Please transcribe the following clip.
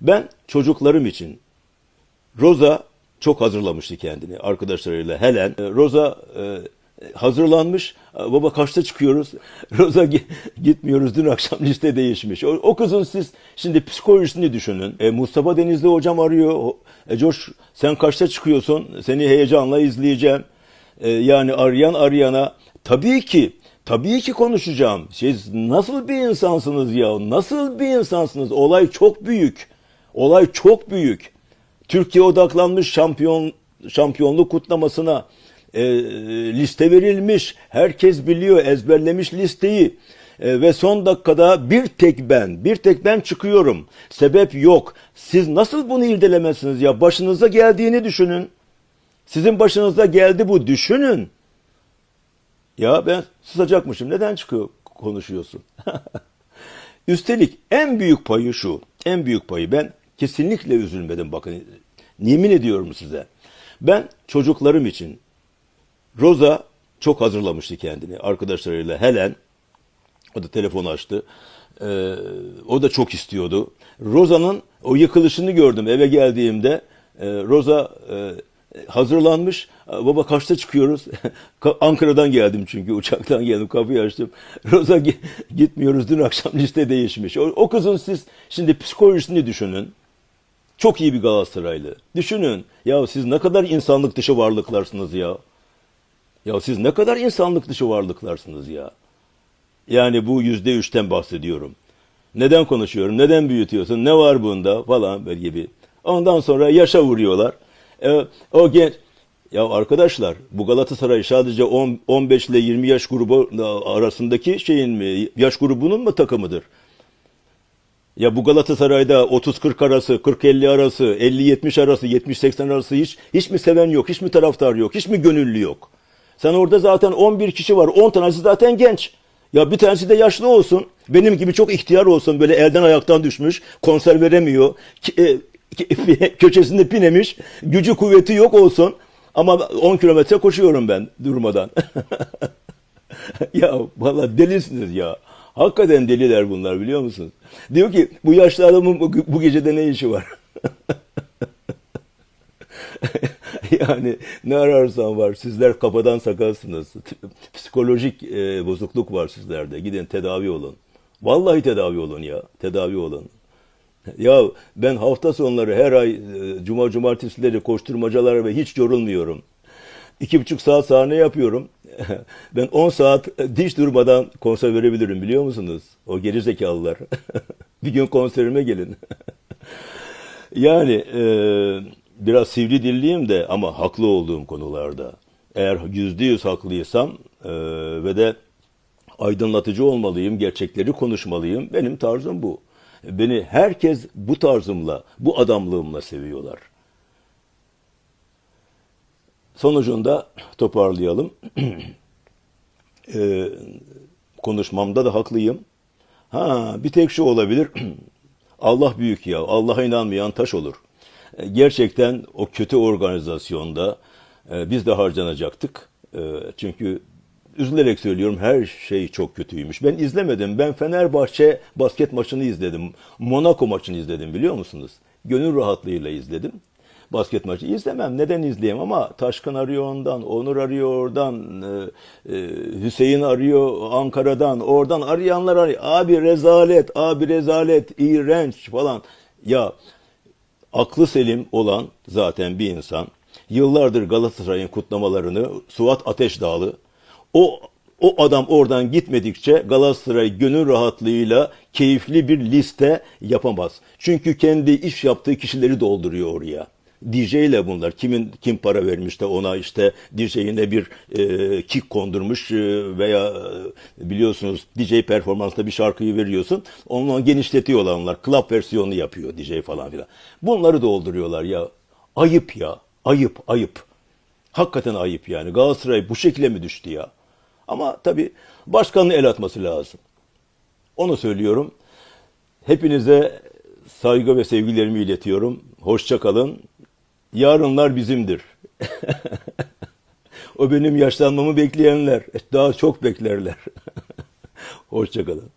Ben çocuklarım için Roza çok hazırlamıştı kendini arkadaşlarıyla Helen. E, Roza e, hazırlanmış. E, Baba kaçta çıkıyoruz? Roza "Gi- gitmiyoruz. Dün akşam liste değişmiş. O, o kızın siz şimdi psikolojisini düşünün. E, Mustafa Denizli hocam arıyor. E, Coş sen kaçta çıkıyorsun? Seni heyecanla izleyeceğim. E, yani arayan arayana tabii ki tabii ki konuşacağım. Siz nasıl bir insansınız ya? Nasıl bir insansınız? Olay çok büyük. Olay çok büyük. Türkiye odaklanmış şampiyon şampiyonluk kutlamasına e, liste verilmiş. Herkes biliyor, ezberlemiş listeyi. E, ve son dakikada bir tek ben, bir tek ben çıkıyorum. Sebep yok. Siz nasıl bunu irdelemezsiniz ya? Başınıza geldiğini düşünün. Sizin başınıza geldi bu düşünün. Ya ben susacakmışım. Neden çıkıyor konuşuyorsun? Üstelik en büyük payı şu. En büyük payı ben kesinlikle üzülmedim bakın. Yemin ediyorum size. Ben çocuklarım için Roza çok hazırlamıştı kendini arkadaşlarıyla Helen. O da telefon açtı. Ee, o da çok istiyordu. Roza'nın o yıkılışını gördüm eve geldiğimde. Ee, Roza e, hazırlanmış. Baba kaçta çıkıyoruz? Ka- Ankara'dan geldim çünkü uçaktan geldim kapıyı açtım. Roza "Gi- gitmiyoruz dün akşam liste değişmiş. O, o kızın siz şimdi psikolojisini düşünün. Çok iyi bir Galatasaraylı. Düşünün. Ya siz ne kadar insanlık dışı varlıklarsınız ya. Ya siz ne kadar insanlık dışı varlıklarsınız ya. Yani bu yüzde üçten bahsediyorum. Neden konuşuyorum? Neden büyütüyorsun? Ne var bunda? Falan böyle gibi. Ondan sonra yaşa vuruyorlar. E, o genç... Ya arkadaşlar bu Galatasaray sadece 10, 15 ile 20 yaş grubu arasındaki şeyin mi? Yaş grubunun mu takımıdır? Ya bu Galatasaray'da 30-40 arası, 40-50 arası, 50-70 arası, 70-80 arası hiç, hiç mi seven yok, hiç mi taraftar yok, hiç mi gönüllü yok? Sen orada zaten 11 kişi var, 10 tanesi zaten genç. Ya bir tanesi de yaşlı olsun, benim gibi çok ihtiyar olsun, böyle elden ayaktan düşmüş, konser veremiyor, e, köşesinde pinemiş, gücü kuvveti yok olsun. Ama 10 kilometre koşuyorum ben durmadan. ya valla delisiniz ya. Hakikaten deliler bunlar biliyor musunuz? Diyor ki bu yaşlı adamın bu, bu gecede ne işi var? yani ne ararsan var. Sizler kafadan sakalsınız. Psikolojik e, bozukluk var sizlerde. Gidin tedavi olun. Vallahi tedavi olun ya. Tedavi olun. Ya ben hafta sonları her ay e, cuma cumartesileri koşturmacalar ve hiç yorulmuyorum. İki buçuk saat sahne yapıyorum. Ben 10 saat diş durmadan konser verebilirim biliyor musunuz? O geri zekalılar. bir gün konserime gelin. yani e, biraz sivri dilliyim de ama haklı olduğum konularda. Eğer yüzde yüz haklıysam e, ve de aydınlatıcı olmalıyım, gerçekleri konuşmalıyım. Benim tarzım bu. Beni herkes bu tarzımla, bu adamlığımla seviyorlar. Sonucunda toparlayalım. Ee, konuşmamda da haklıyım. Ha, bir tek şu olabilir. Allah büyük ya. Allah'a inanmayan taş olur. Ee, Gerçekten o kötü organizasyonda e, biz de harcanacaktık. E, çünkü üzülerek söylüyorum her şey çok kötüymüş. Ben izlemedim. Ben Fenerbahçe basket maçını izledim. Monaco maçını izledim biliyor musunuz? Gönül rahatlığıyla izledim basket maçı izlemem. Neden izleyeyim ama Taşkın arıyor ondan, Onur arıyor oradan, e, e, Hüseyin arıyor Ankara'dan, oradan arayanlar arıyor. Abi rezalet, abi rezalet, iğrenç falan. Ya aklı selim olan zaten bir insan yıllardır Galatasaray'ın kutlamalarını Suat Ateşdağlı o o adam oradan gitmedikçe Galatasaray gönül rahatlığıyla keyifli bir liste yapamaz. Çünkü kendi iş yaptığı kişileri dolduruyor oraya. DJ ile bunlar. Kimin kim para vermiş de ona işte DJ'ine bir e, kick kondurmuş e, veya e, biliyorsunuz DJ performansında bir şarkıyı veriyorsun. Ondan genişletiyorlar onlar. Club versiyonu yapıyor DJ falan filan. Bunları dolduruyorlar ya. Ayıp ya. Ayıp, ayıp. Hakikaten ayıp yani. Galatasaray bu şekilde mi düştü ya? Ama tabii başkanın el atması lazım. Onu söylüyorum. Hepinize saygı ve sevgilerimi iletiyorum. Hoşça kalın. Yarınlar bizimdir. o benim yaşlanmamı bekleyenler. Daha çok beklerler. Hoşça kalın.